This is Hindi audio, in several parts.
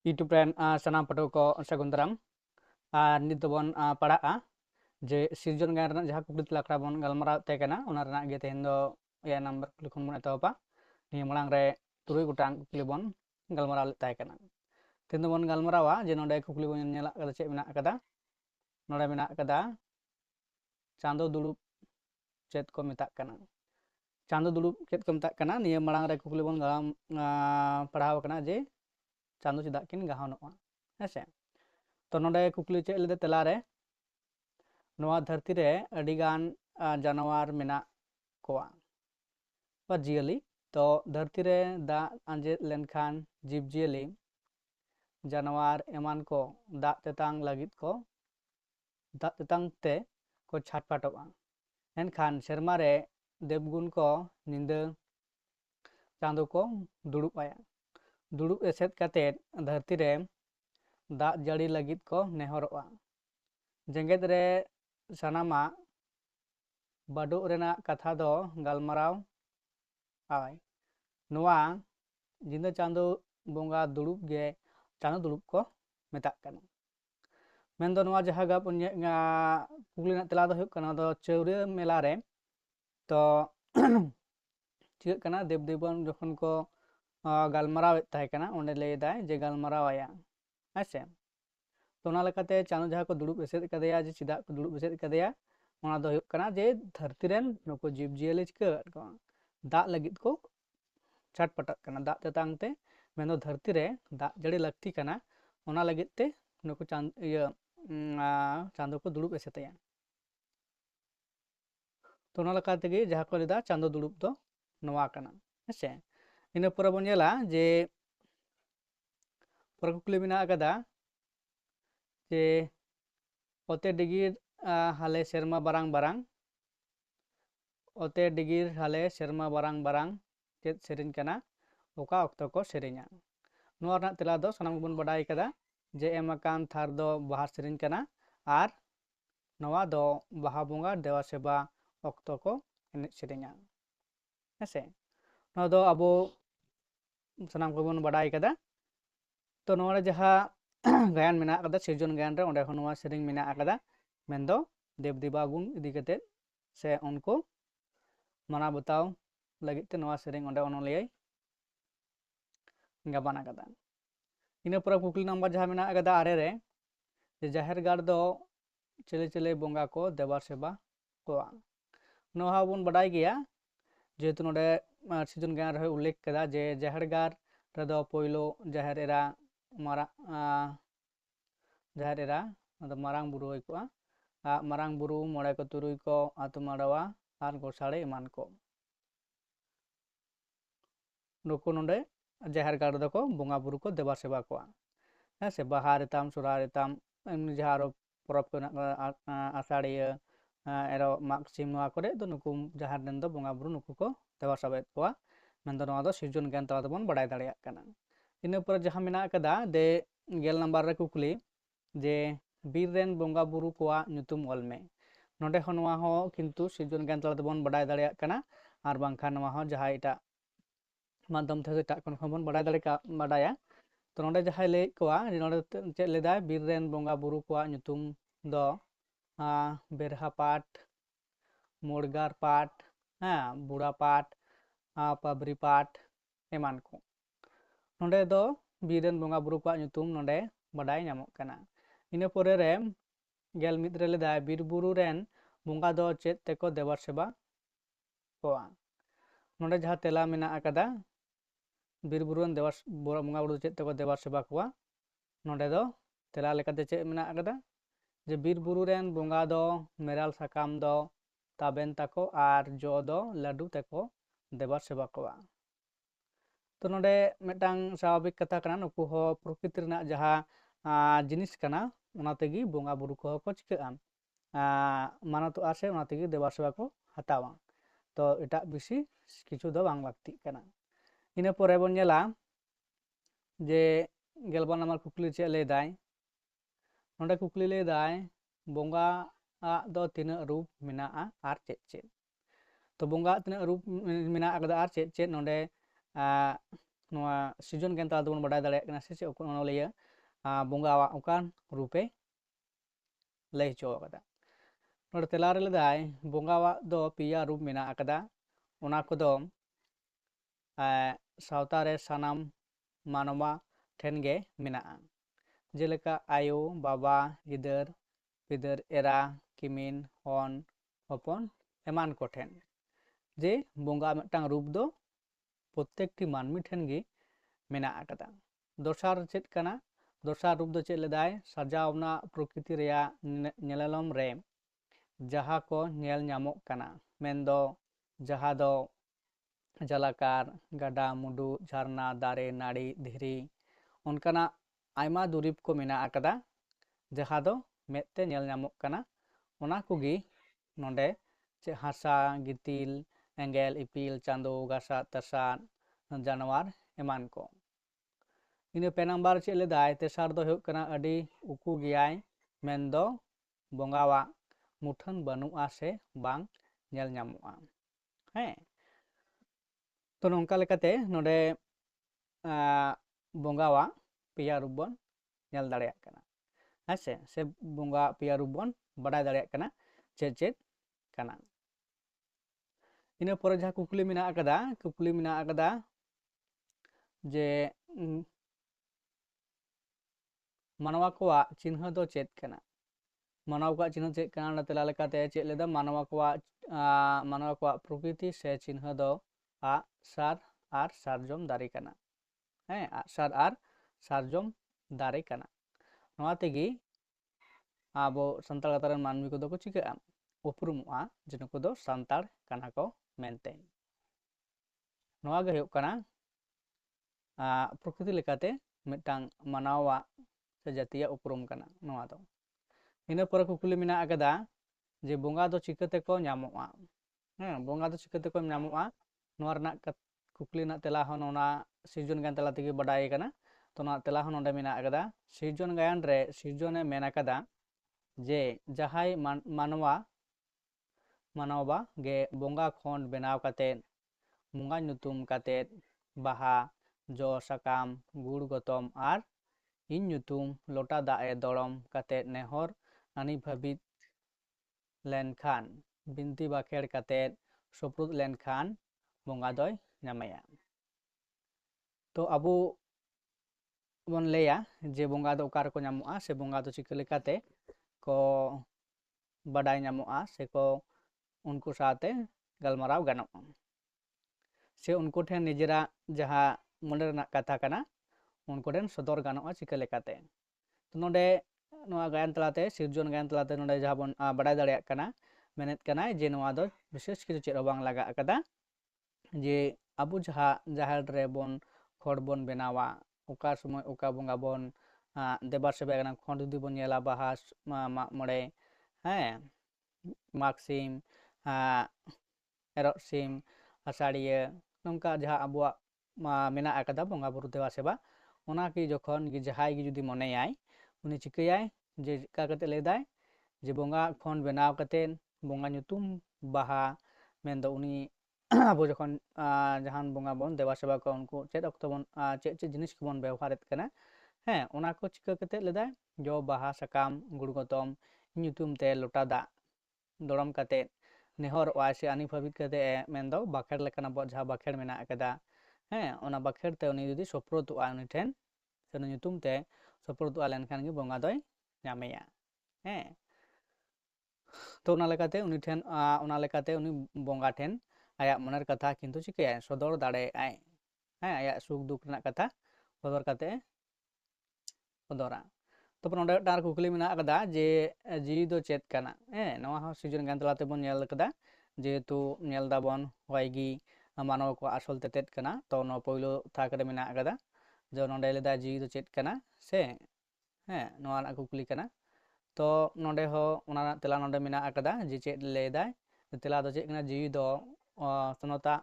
YouTube ren uh, ah, sanam patu ko segundaram ah, uh, nitubon uh, ah, pada a je sirjon gan ren jahak kubrit lakra bon galmara tekena unar na gete hendo ya number klikun mun atau apa. Ni mulang re turu kutang kulibon galmara tekena tendo bon galmara wa je nonda ya kulibon nyala kada cek mina kada noda mina kada chando dulu cet ko mita kana chando dulu cet ko mita kana ni mulang re kulibon galam uh, pada kana je चेदा किन गाहनोआ हेसे तो नोडे कुकली चे लेदे तेलारे नोआ धरती रे जानवर मेना कोआ बा जियली तो धरती रे दा आंजे लेनखान जीव जियली जानवर एमान को दा तेतांग लगित को दा तेतांग ते को छाटपाटोआ एनखान शर्मा रे देवगुण को निंद चांदो को दुड़ुप आया दुड़ुब एसेद धरती रे दाग जड़ी लगित को नेहरोआ जेंगेद सनामा बाडु रेना कथा दो गलमराव ज़िंदा चांदो बोंगा दुड़ुब गे चांदो दुड़ुब को मेता दो जहाँ गाप कुकली ना तेला दो दो चौरे मेला रे तो चिक कना देव देवन जखन गलमारावे लैदा जे गलमारावे हाँसे तो चानो जहाँ को दुड़ब एसद क्या जे को दुड़ब एसद जे धरती नुक जीव जियल चिकाट को दाग लगे को छटपटा कर दाग तेतंगे मैं धरती दाग जड़ी लगती है नुक चांदो को दुड़ब एसद तो जहाँ को चांदो दुड़ब तो से do नवा kana ase इन पर बनला जे पर कुकली मेना कदा जे ओते डिगिर हाले सेरमा बारांग बारांग ओते डिगिर हाले सेरमा बारांग बारांग चेत सेरिन कना ओका ऑक्तो को सेरिना नोआ रना तेला दो सनाम बन बडाई कदा जे एमकान थार दो बाहर सेरिन कना आर नोआ दो बाहा बोंगा देवा सेवा ऑक्तो को सेरिना ऐसे नोआ सामान को बड़ा तो जहाँ गायन मेना कदा सिरजन गायन खनवा सेरिंग मेना कदा मेन दो देव देवा गुण इदी कते से उनको मना बताओ ओंडे ओनलियै गाबाना इन पर कुकली नंबर जहाँ कदा आरे रे ज़ाहिर दो चले चले बोंगा को देवा सेवा को बन सीज़न गान रहे उल्लेख कदा जे जहरगार रेदो पोइलो जहर एरा जहर एरा मतलब मारांग बुरु होय को मारांग बुरु मोड़े को तुरुई को आतु माड़वा आर गोसाड़े ईमान को। नुकु नोडे जहर गाड़ दो को बोंगा बुरु को देवा सेवा को। से बाहा रेताम सुरा रेताम एमनि जहाँ आरो परब को आषाढ़िया एरो माग सिम नोआ करे तो नुकु जहाँ देन दो बोंगा बुरु नुकु को देवा साबेत को मेन दो नोआ दो सिरजन ज्ञान तला दबन बड़ाई दाड़िया कना इन पर जहाँ कदा दे गेल नंबर रे कुकली जे बीर रेन बोंगा को में हो नोआ हो किंतु सिरजन ज्ञान तला बांखा नोआ हो जहाँ माध्यम तो नोडे जहाँ ले को नोडे चेक लेदा बीर रेन बोंगा बुरु को नुतुम दो बेरहा पाट हाँ बुड़ा पाट पाबरी पाट एमान को। बोंगा बुरु को नुतुम नोडे बडाई नामक कना। इन पोरे रे, गेल मिद बीर रेन, बोंगा चेत तेको देवा सेवा कोआ नोडे जहाँ तेला मेना बीर बुरु रेन देवा बोंगा चेत तेको देवा सेवा नोडे दो, तेला चेत मेना जे बीर रेन, बोंगा मेराल साकाम ताबेन ताको आर जो दो लाडू तेको देवा सेवा कोआ तो नोडे मेटांग स्वाभाविक कथा कना नुकु हो प्रकृति रना जहाँ जिनिस कना उना तेगी बोंगा बुरु को को चिका मानतो आसे उना तेगी देवा सेवा को हतावा तो एटा बिसी किछु दो बांग लाक्ति कना इन परे बन नेला जे गेलबा नंबर कुकली चे ले दाई नोडे कुकली ले दाय ᱟᱜ ᱫᱚ ᱛᱤᱱᱟᱹᱜ ᱨᱩᱯ ᱢᱮᱱᱟᱜᱼᱟ ᱟᱨ ᱪᱮᱫ ᱪᱮᱫ ᱛᱚ ᱵᱚᱸᱜᱟᱣᱟᱜ ᱛᱤᱱᱟᱹᱜ ᱨᱩᱯ ᱢᱮᱱᱟᱜ ᱟᱠᱟᱫᱟ ᱟᱨ ᱪᱮᱫ ᱪᱮᱫ ᱱᱚᱰᱮ ᱱᱚᱣᱟ ᱥᱤᱡᱚᱱ ᱜᱮ ᱱᱮᱛᱟᱨ ᱫᱚᱵᱚᱱ ᱵᱟᱰᱟᱭ ᱫᱟᱲᱮᱭᱟᱜ ᱠᱟᱱᱟ ᱥᱮ ᱪᱮᱫ ᱚᱱᱚᱞᱤᱭᱟᱹ ᱵᱚᱸᱜᱟᱣᱟᱜ ᱚᱠᱟᱱ ᱨᱩᱯᱮ ᱞᱟᱹᱭ ᱦᱚᱪᱚ ᱟᱠᱟᱫᱟ ᱱᱚᱰᱮ ᱛᱮᱞᱟᱨᱮ ᱞᱮᱫᱟᱭ ᱵᱚᱸᱜᱟᱣᱟᱜ ᱫᱚ ᱯᱮᱭᱟ ᱨᱩᱯ ᱢᱮᱱᱟᱜ ᱟᱠᱟᱫᱟ ᱚᱱᱟ ᱠᱚᱫᱚ ᱥᱟᱶᱛᱟ ᱨᱮ ᱥᱟᱱᱟᱢ ᱢᱟᱱᱣᱟ ᱴᱷᱮᱱ ᱜᱮ ᱢᱮᱱᱟᱜᱼᱟ ᱡᱮᱞᱮᱠᱟ ᱟᱭᱳ ᱵᱟᱵᱟ ᱜᱤᱫᱟᱹᱨ ᱯᱤᱫᱟᱹᱨ ᱮᱨᱟ ᱠᱤᱢᱤᱱ ᱦᱚᱱ ᱦᱚᱯᱚᱱ ᱮᱢᱟᱱ ᱠᱚᱴᱷᱮᱱ ᱡᱮ ᱵᱚᱸᱜᱟ ᱢᱤᱫᱴᱟᱝ ᱨᱩᱯ ᱫᱚ ᱯᱨᱚᱛᱮᱠᱴᱤ ᱢᱟᱹᱱᱢᱤ ᱴᱷᱮᱱ ᱜᱮ ᱢᱮᱱᱟᱜ ᱟᱠᱟᱫᱟ ᱫᱚᱥᱟᱨ ᱪᱮᱫ ᱠᱟᱱᱟ ᱫᱚᱥᱟᱨ ᱨᱩᱯ ᱫᱚ ᱪᱮᱫ ᱞᱮᱫᱟᱭ ᱥᱟᱡᱟᱣᱱᱟ ᱯᱨᱚᱠᱨᱤᱛᱤ ᱨᱮᱭᱟᱜ ᱧᱮᱞᱮᱞᱚᱢ ᱨᱮ ᱡᱟᱦᱟᱸ ᱠᱚ ᱧᱮᱞ ᱧᱟᱢᱚᱜ ᱠᱟᱱᱟ ᱢᱮᱱᱫᱚ ᱡᱟᱦᱟᱸ ᱫᱚ ᱡᱟᱞᱟᱠᱟᱨ ᱜᱟᱰᱟ ᱢᱩᱰᱩ ᱡᱷᱟᱨᱱᱟ ᱫᱟᱨᱮ ᱱᱟᱹᱲᱤ ᱫᱷᱤᱨᱤ ᱚᱱᱠᱟᱱᱟᱜ ᱟᱭᱢᱟ ᱫᱩᱨᱤᱵ ᱠᱚ ᱢᱮᱱᱟᱜ ᱟᱠᱟᱫᱟ ᱡᱟᱦᱟᱸ ᱫᱚ ᱢᱮᱫᱛᱮ ᱧᱮᱞ ᱧᱟᱢᱚᱜ ᱠᱟᱱᱟ ᱚᱱᱟ ᱠᱚᱜᱮ ᱱᱚᱰᱮ ᱪᱮ ᱦᱟᱥᱟ ᱜᱤᱛᱤᱞ ᱮᱸᱜᱮᱞ ᱤᱯᱤᱞ ᱪᱟᱸᱫᱳ ᱜᱟᱥᱟᱫ ᱛᱟᱥᱟᱫ ᱡᱟᱱᱣᱟᱨ ᱮᱢᱟᱱ ᱠᱚ ᱤᱱᱟᱹ ᱯᱮ ᱱᱟᱢᱵᱟᱨ ᱪᱮᱫ ᱞᱮᱫᱟᱭ ᱛᱮᱥᱟᱨ ᱫᱚ ᱦᱩᱭᱩᱜ ᱠᱟᱱᱟ ᱟᱹᱰᱤ ᱩᱠᱩ ᱜᱮᱭᱟᱭ ᱢᱮᱱᱫᱚ ᱵᱚᱸᱜᱟᱣᱟᱜ ᱢᱩᱴᱷᱟᱹᱱ ᱵᱟᱹᱱᱩᱜᱼᱟ ᱥᱮ ᱵᱟᱝ ᱧᱮᱞ ᱧᱟᱢᱚᱜᱼᱟ ᱦᱮᱸ ᱛᱚ ᱱᱚᱝᱠᱟ ᱞᱮᱠᱟᱛᱮ ᱱᱚᱰᱮ ᱵᱚᱸᱜᱟᱣᱟᱜ ᱯᱮᱭᱟ ᱨᱩᱯ ᱵᱚᱱ ᱧᱮᱞ ᱫᱟᱲᱮᱭᱟᱜ ᱠᱟᱱᱟ ᱦᱮᱸᱥᱮ ᱥᱮ ᱵᱚᱸᱜᱟ ᱯᱮᱭᱟ ᱨᱩᱯ ᱵᱚᱱ ᱵᱟᱰᱟᱭ ᱫᱟᱲᱮᱭᱟᱜ ᱠᱟᱱᱟ ᱪᱮᱫ ᱪᱮᱫ ᱠᱟᱱᱟ ᱤᱱᱟᱹ ᱯᱚᱨᱮ ᱡᱟᱦᱟᱸ ᱠᱩᱠᱞᱤ ᱢᱮᱱᱟᱜ ᱟᱠᱟᱫᱟ ᱠᱩᱠᱞᱤ ᱢᱮᱱᱟᱜ ᱟᱠᱟᱫᱟ ᱡᱮ ᱢᱟᱱᱣᱟ ᱠᱚᱣᱟᱜ ᱪᱤᱱᱦᱟᱹ ᱫᱚ ᱪᱮᱫ ᱠᱟᱱᱟ ᱢᱟᱱᱣᱟ ᱠᱚᱣᱟᱜ ᱪᱤᱱᱦᱟᱹ ᱪᱮᱫ ᱠᱟᱱᱟ ᱚᱱᱟ ᱛᱮᱞᱟ ᱞᱮᱠᱟᱛᱮ ᱪᱮᱫ ᱞᱮᱫᱟ ᱢᱟᱱᱣᱟ ᱠᱚᱣᱟᱜ ᱢᱟᱱᱣᱟ ᱠᱚᱣᱟᱜ ᱯᱨᱚᱠᱨᱤᱛᱤ ᱥᱮ ᱪᱤᱱᱦᱟᱹ ᱫᱚ ᱟᱜ ᱥᱟᱨ ᱟᱨ ᱥᱟᱨᱡᱚᱢ ᱫᱟᱨᱮ ᱠᱟᱱᱟ ᱦᱮᱸ ᱟᱜᱼᱥᱟᱨ ᱟᱨ ᱥᱟᱨᱡᱚᱢ ᱫᱟᱨᱮ ᱠᱟᱱᱟ ᱱᱚᱣᱟ ᱛᱮᱜᱮ ᱟᱵᱚ ᱥᱟᱱᱛᱟᱲ ᱜᱟᱛᱟ ᱨᱮᱱ ᱢᱟᱹᱱᱢᱤ ᱠᱚᱫᱚ ᱠᱚ ᱪᱤᱠᱟᱹᱜᱼᱟ ᱩᱯᱨᱩᱢᱚᱜᱼᱟ ᱡᱮ ᱱᱩᱠᱩ ᱫᱚ ᱥᱟᱱᱛᱟᱲ ᱠᱟᱱᱟ ᱠᱚ ᱢᱮᱱᱛᱮ ᱱᱚᱣᱟ ᱜᱮ ᱦᱩᱭᱩᱜ ᱠᱟᱱᱟ ᱯᱨᱚᱠᱨᱤᱛᱤ ᱞᱮᱠᱟᱛᱮ ᱢᱤᱫᱴᱟᱝ ᱢᱟᱱᱟᱣᱟᱜ ᱥᱮ ᱡᱟᱹᱛᱤᱭᱟᱜ ᱩᱯᱨᱩᱢ ᱠᱟᱱᱟ ᱱᱚᱣᱟ ᱫᱚ ᱤᱱᱟᱹ ᱯᱚᱨᱮ ᱠᱩᱠᱞᱤ ᱢᱮᱱᱟᱜ ᱟᱠᱟᱫᱟ ᱡᱮ ᱵᱚᱸᱜᱟ ᱫᱚ ᱪᱤᱠᱟᱹᱛᱮᱠᱚ ᱧᱟᱢᱚᱜᱼᱟ ᱦᱮᱸ ᱵᱚᱸᱜᱟ ᱫᱚ ᱪᱤᱠᱟᱹᱛᱮᱠᱚ ᱧᱟᱢᱚᱜᱼᱟ ᱱᱚᱣᱟ ᱨᱮᱱᱟᱜ ᱠᱩᱠᱞᱤ ᱨᱮᱱᱟᱜ ᱛᱮᱞᱟ ᱦᱚᱸ ᱚᱱᱟ ᱥᱤᱨᱡᱚᱱ ᱜᱟᱭᱟᱱ ᱛᱟᱞᱟ ᱛᱮᱜᱮ ᱵᱟᱰᱟᱭ ᱠᱟᱱᱟ ᱛᱚ ᱱᱚᱣᱟ ᱛᱮᱞᱟ ᱦᱚᱸ ᱱᱚᱰᱮ ᱢᱮᱱᱟᱜ ᱟᱠᱟᱫᱟ ᱥᱤᱨᱡᱚᱱ ᱜᱟᱭᱟᱱ ᱨᱮ ᱥᱤᱨᱡᱚᱱᱮ ᱢᱮᱱ ᱟᱠᱟᱫᱟ ᱡᱮ ᱡᱟᱦᱟᱸᱭ ᱢᱟᱱᱣᱟ ᱢᱟᱱᱣᱟ ᱜᱮ ᱵᱚᱸᱜᱟ ᱠᱷᱚᱱ ᱵᱮᱱᱟᱣ ᱠᱟᱛᱮᱫ ᱵᱚᱸᱜᱟ ᱧᱩᱛᱩᱢ ᱠᱟᱛᱮᱫ ᱵᱟᱦᱟ ᱡᱚ ᱥᱟᱠᱟᱢ ᱜᱩᱲ ᱜᱚᱛᱚᱢ ᱟᱨ ᱤᱧ ᱧᱩᱛᱩᱢ ᱞᱚᱴᱟ ᱫᱟᱜ ᱮ ᱫᱚᱲᱚᱢ ᱠᱟᱛᱮᱫ ᱱᱮᱦᱚᱨ ᱟᱹᱱᱤᱡ ᱵᱷᱟᱹᱵᱤᱛ ᱞᱮᱱᱠᱷᱟᱱ ᱵᱤᱱᱛᱤ ᱵᱟᱠᱷᱮᱲ ᱠᱟᱛᱮᱫ ᱥᱩᱯᱨᱩᱫ ᱞᱮᱱᱠᱷᱟᱱ ᱵᱚᱸᱜᱟ ᱫᱚᱭ ᱧᱟᱢᱮᱭᱟ ᱛᱚ ᱟᱵᱚ ᱵᱚᱱ ᱞᱟᱹᱭᱟ ᱡᱮ ᱵᱚᱸᱜᱟ ᱫᱚ ᱚᱠᱟ ᱨᱮᱠᱚ ᱧᱟᱢᱚᱜᱼᱟ ᱥᱮ ᱵᱚᱸᱜᱟ ᱫᱚ ᱪᱤᱠᱟᱹ ᱞᱮᱠᱟᱛᱮ ᱠᱚ ᱵᱟᱰᱟᱭ ᱧᱟᱢᱚᱜᱼᱟ ᱥᱮᱠᱚ ᱩᱱᱠᱩ ᱥᱟᱶᱛᱮ ᱜᱟᱞᱢᱟᱨᱟᱣ ᱜᱟᱱᱚᱜᱼᱟ ᱥᱮ ᱩᱱᱠᱩ ᱴᱷᱮᱱ ᱱᱤᱡᱮᱨᱟᱜ ᱡᱟᱦᱟᱸ ᱢᱚᱱᱮ ᱨᱮᱱᱟᱜ ᱠᱟᱛᱷᱟ ᱠᱟᱱᱟ ᱩᱱᱠᱩ ᱴᱷᱮᱱ ᱥᱚᱫᱚᱨ ᱜᱟᱱᱚᱜᱼᱟ ᱪᱤᱠᱟᱹ ᱞᱮᱠᱟᱛᱮ ᱱᱚᱰᱮ ᱱᱚᱣᱟ ᱜᱟᱭᱟᱱ ᱛᱟᱞᱟᱛᱮ ᱥᱤᱨᱡᱚᱱ ᱜᱟᱭᱟᱱ ᱛᱟᱞᱟᱛᱮ ᱱᱚᱰᱮ ᱡᱟᱦᱟᱸ ᱵᱚᱱ ᱵᱟᱰᱟᱭ ᱫᱟᱲᱮᱭᱟᱜ ᱠᱟᱱᱟ ᱢᱮᱱᱮᱫ ᱠᱟᱱᱟᱭ ᱡᱮ ᱱᱚᱣᱟ ᱫᱚ ᱵᱤᱥᱮᱥ ᱠᱤᱪᱷᱩ ᱪᱮᱫ ᱦᱚᱸ ᱵᱟᱝ ᱞᱟᱜᱟᱜ ᱟᱠᱟᱫᱟ ᱡᱮ ᱟᱵᱚ ᱡᱟᱦᱟᱸ ᱡᱟᱦᱮᱨ ᱨᱮᱵᱚᱱ ᱠᱷᱚᱲ ᱵᱚᱱ ᱵᱮᱱᱟᱣᱟ ᱚᱠᱟ ᱥᱚᱢᱚᱭ ᱚᱠᱟ ᱵᱚᱸᱜᱟ ᱵᱚᱱ ᱫᱮᱵᱟ ᱥᱮᱵᱟᱭ ᱠᱟᱱᱟ ᱠᱷᱚᱸᱰ ᱡᱩᱫᱤ ᱵᱚᱱ ᱧᱮᱞᱟ ᱵᱟᱦᱟ ᱢᱟᱜ ᱢᱚᱬᱮ ᱦᱮᱸ ᱢᱟᱜᱽ ᱥᱤᱢ ᱮᱨᱚᱜ ᱥᱤᱢ ᱟᱥᱟᱲᱤᱭᱟᱹ ᱱᱚᱝᱠᱟ ᱡᱟᱦᱟᱸ ᱟᱵᱚᱣᱟᱜ ᱢᱮᱱᱟᱜ ᱟᱠᱟᱫᱟ ᱵᱚᱸᱜᱟ ᱵᱩᱨᱩ ᱫᱮᱵᱟ ᱥᱮᱵᱟ ᱚᱱᱟᱜᱮ ᱡᱚᱠᱷᱚᱱ ᱡᱟᱦᱟᱸᱭ ᱜᱮ ᱡᱩᱫᱤ ᱢᱚᱱᱮᱭᱟᱭ ᱩᱱᱤ ᱪᱤᱠᱟᱹᱭᱟᱭ ᱡᱮ ᱪᱮᱠᱟ ᱠᱟᱛᱮ ᱞᱟᱹᱭᱫᱟᱭ ᱡᱮ ᱵᱚᱸᱜᱟ ᱠᱷᱚᱱ ᱵᱮᱱᱟᱣ ᱠᱟᱛᱮᱫ ᱵᱚᱸᱜᱟ ᱧᱩᱛᱩᱢ ᱵᱟᱦᱟ ᱢᱮᱱᱫᱚ ᱩᱱᱤ ᱟᱵᱚ ᱡᱚᱠᱷᱚᱱ ᱡᱟᱦᱟᱱ ᱵᱚᱸᱜᱟ ᱵᱚᱱ ᱫᱮᱵᱟ ᱥᱮᱵᱟ ᱠᱚᱣᱟ ᱩᱱᱠᱩ ᱪᱮᱫ ᱚᱠᱛᱚ ᱵᱚᱱ ᱪᱮᱫ ᱪᱮᱫ ᱡᱤᱱᱤᱥ ᱠᱚᱵᱚᱱ ᱵᱮᱵᱚᱦᱟᱨᱮᱫ ᱠᱟᱱᱟ ᱦᱮᱸ ᱚᱱᱟ ᱠᱚ ᱪᱤᱠᱟᱹ ᱠᱟᱛᱮᱫ ᱞᱮᱫᱟᱭ ᱡᱚ ᱵᱟᱦᱟ ᱥᱟᱠᱟᱢ ᱜᱩᱲ ᱜᱚᱛᱚᱢ ᱧᱩᱛᱩᱢ ᱛᱮ ᱞᱚᱴᱟ ᱫᱟᱜ ᱫᱚᱲᱚᱢ ᱠᱟᱛᱮᱫ ᱱᱮᱦᱚᱨᱚᱜᱼᱟᱭ ᱥᱮ ᱟᱹᱱᱤ ᱵᱷᱟᱵᱤᱛ ᱠᱟᱛᱮᱫ ᱮ ᱢᱮᱱᱫᱚ ᱵᱟᱸᱠᱷᱮᱲ ᱞᱮᱠᱟᱱ ᱟᱵᱚᱣᱟᱜ ᱡᱟᱦᱟᱸ ᱵᱟᱸᱠᱷᱮᱲ ᱢᱮᱱᱟᱜ ᱟᱠᱟᱫᱟ ᱦᱮᱸ ᱚᱱᱟ ᱵᱟᱸᱠᱷᱮᱲ ᱛᱮ ᱩᱱᱤ ᱡᱩᱫᱤ ᱥᱳᱯᱨᱳᱫᱚᱜᱼᱟ ᱩᱱᱤ ᱴᱷᱮᱱ ᱥᱮ ᱩᱱᱤ ᱧᱩᱛᱩᱢ ᱛᱮ ᱥᱳᱯᱨᱳᱫᱚᱜᱼᱟ ᱞᱮᱱᱠᱷᱟᱱ ᱜᱮ ᱵᱚᱸᱜᱟ ᱫᱚᱭ ᱧᱟᱢᱮᱭᱟ ᱦᱮᱸ ᱛᱚ ᱚᱱᱟ ᱞᱮᱠᱟᱛᱮ ᱩᱱᱤ ᱴᱷᱮᱱ ᱚᱱᱟ ᱞᱮᱠᱟᱛᱮ ᱩᱱᱤ ᱵᱚᱸᱜᱟ ᱴᱷᱮᱱ ᱟᱭᱟᱜ ᱢᱚᱱᱮᱨ ᱠᱟᱛᱷᱟ ᱠᱤᱱᱛᱩ ᱪᱤᱠᱟᱹᱭᱟᱭ ᱥᱚᱫᱚᱨ ᱫᱟᱲᱮᱭᱟᱜᱼᱟᱭ ᱦᱮᱸ ᱟᱭᱟᱜ ᱥᱩᱠ ᱫᱩᱠ ᱨᱮᱱᱟᱜ ᱠᱟᱛᱷᱟ ᱥᱚᱫᱚᱨ ᱠᱟᱛᱮ ᱥᱚᱫᱚᱨᱟ ᱛᱟᱨᱯᱚᱨ ᱱᱚᱰᱮ ᱢᱤᱫᱴᱟᱝ ᱠᱩᱠᱞᱤ ᱢᱮᱱᱟᱜ ᱟᱠᱟᱫᱟ ᱡᱮ ᱡᱤᱣᱤ ᱫᱚ ᱪᱮᱫ ᱠᱟᱱᱟ ᱦᱮᱸ ᱱᱚᱣᱟ ᱦᱚᱸ ᱥᱤᱨᱡᱚᱱ ᱜᱟᱭᱟᱱ ᱛᱟᱞᱟ ᱛᱮᱵᱚᱱ ᱧᱮᱞ ᱟᱠᱟᱫᱟ ᱡᱮᱦᱮᱛᱩ ᱧᱮᱞ ᱫᱟᱵᱚᱱ ᱦᱚᱭ ᱜᱮ ᱢᱟᱱᱣᱟ ᱠᱚᱣᱟᱜ ᱟᱥᱚᱞ ᱛᱮᱛᱮᱫ ᱠᱟᱱᱟ ᱛᱚ ᱱᱚᱣᱟ ᱯᱳᱭᱞᱳ ᱛᱷᱟᱠ ᱨᱮ ᱢᱮᱱᱟᱜ ᱟᱠᱟᱫᱟ ᱡᱮ ᱱᱚᱰᱮ ᱞᱟᱹᱭᱫᱟ ᱡᱤᱣᱤ ᱫᱚ ᱪᱮᱫ ᱠᱟᱱᱟ ᱥᱮ ᱦᱮᱸ ᱱᱚᱣᱟ ᱨᱮᱱᱟᱜ ᱠᱩᱠᱞᱤ ᱠᱟᱱᱟ ᱛᱚ ᱱᱚᱰᱮ ᱦᱚᱸ ᱚᱱᱟ ᱨᱮᱱᱟᱜ ᱛᱮᱞᱟ ᱱᱚᱰᱮ ᱢᱮᱱᱟᱜ ᱟᱠᱟᱫᱟ ᱡᱮ ᱪᱮᱫ ᱞᱟᱹᱭᱫᱟᱭ ᱛᱮᱞᱟ ᱫᱚ ᱪᱮᱫ ᱠᱟᱱᱟ ᱡᱤᱣᱤ ᱫᱚ ᱥᱚᱱᱚᱛᱟᱜ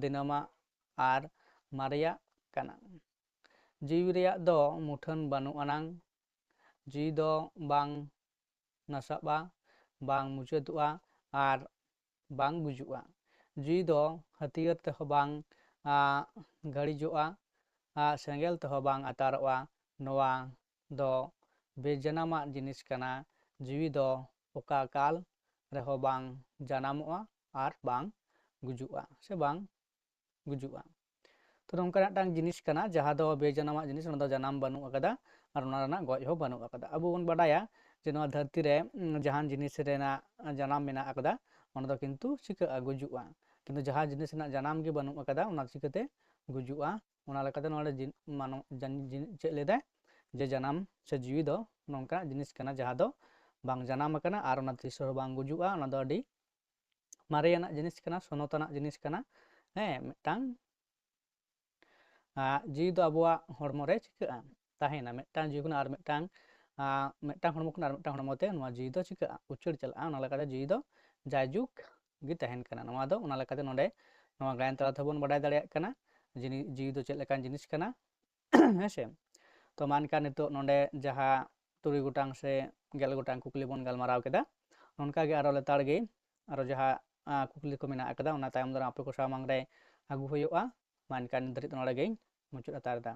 ᱫᱤᱱᱟᱹᱢᱟᱜ ᱟᱨ ᱢᱟᱨᱮᱭᱟᱜ ᱠᱟᱱᱟ ᱡᱤᱣᱤ ᱨᱮᱭᱟᱜ ᱫᱚ ᱢᱩᱴᱷᱟᱹᱱ ᱵᱟᱹᱱᱩᱜ ᱟᱱᱟᱝ ᱡᱤᱣᱤ ᱫᱚ ᱵᱟᱝ ᱱᱟᱥᱟᱜᱼᱟ ᱵᱟᱝ ᱢᱩᱪᱟᱹᱫᱚᱜᱼᱟ ᱟᱨ ᱵᱟᱝ ᱜᱩᱡᱩᱜᱼᱟ ᱡᱤᱣᱤ ᱫᱚ ᱦᱟᱹᱛᱭᱟᱹᱨ ᱛᱮᱦᱚᱸ ᱵᱟᱝ ᱜᱟᱹᱲᱤᱡᱚᱜᱼᱟ ᱥᱮᱸᱜᱮᱞ ᱛᱮᱦᱚᱸ ᱵᱟᱝ ᱟᱛᱟᱨᱚᱜᱼᱟ ᱱᱚᱣᱟ ᱫᱚ ᱵᱮᱡᱟᱱᱟᱢᱟᱜ ᱡᱤᱱᱤᱥ ᱠᱟᱱᱟ ᱡᱤᱣᱤ ᱫᱚ ᱚᱠᱟ ᱠᱟᱞ ᱨᱮᱦᱚᱸ ᱵᱟᱝ ᱡᱟᱱᱟᱢᱚᱜᱼᱟ ᱟᱨ ᱵᱟᱝ gujua se bang gujua to nong kana tang jenis kana jahado beja nama jenis nong taja nam banu akada arunara na goa iho akada abu on badaya jenua dhati re jahan jenis re na janam mena akada ona to kintu sike a gujua kintu jahan jenis na janam ge banu akada ona sike te gujua ona lakada nong ada jin mano jan jin ce lede je janam se jiwido nong kana jenis kana jahado bang janam akana arunati sor bang gujuwa, ona to di मारे जिन सनतना जिनका जी तो अब चिका जीवन हमको हमते जी तो चिका उछड़ चलना जी तो जैजुग गेनकर ना गायन तला तो बड़ा दिन जी तो चलकर जिनका हेसे तो मानकर नित ना तुरी गटा से गल गटा कुकली बन गलमारा नौका लेताड़ी जहाँ ᱠᱩᱠᱞᱤ ᱠᱚ ᱢᱮᱱᱟᱜ ᱟᱠᱟᱫᱟ ᱚᱱᱟ ᱛᱟᱭᱚᱢ ᱫᱟᱨᱟᱢ ᱟᱯᱮ ᱠᱚ ᱥᱟᱢᱟᱝ ᱨᱮ ᱟᱹᱜᱩ ᱦᱩᱭᱩᱜᱼᱟ ᱢᱟ ᱮᱱᱠᱷᱟᱱ ᱱᱤᱛ ᱫᱷᱟᱹᱨᱤᱡ ᱱᱚᱰᱮ ᱜᱮᱧ ᱢᱩᱪᱟᱹᱫ ᱦᱟᱛᱟᱲ ᱮᱫᱟ